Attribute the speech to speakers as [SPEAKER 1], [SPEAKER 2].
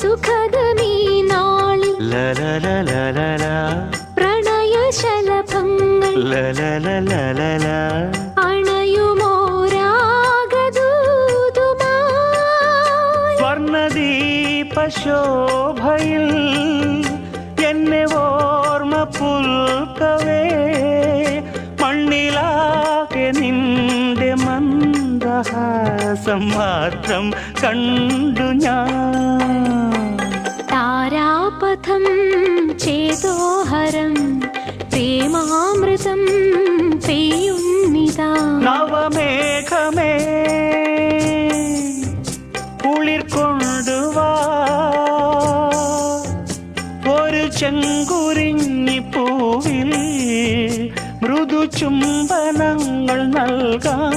[SPEAKER 1] സുഖദമീ നാളിൽ പ്രണയശലഭങ്ങൾ
[SPEAKER 2] ലലലലലല.
[SPEAKER 1] അണയുമോരാഗദൂതുമായി
[SPEAKER 2] സ്വർണദീപശോഭയിൽ എന്നെ ഓർമ്മ പുൽക്കവേ. മണ്ണിലാകെ നിന്റെ മന്ദഹാസം മാത്രം കണ്ടു ഞാൻ.
[SPEAKER 1] താരാപഥം ചേതോഹരം പ്രേമാമൃതം പെയ്യുന്നിതാ.
[SPEAKER 2] നവമേഘമേ കുളിർ കൊണ്ടുവാ ഒരു ചെങ്കുരിഞ്ഞി പൂവിൽ മൃദു ചുംബനങ്ങൾ നൽകാൻ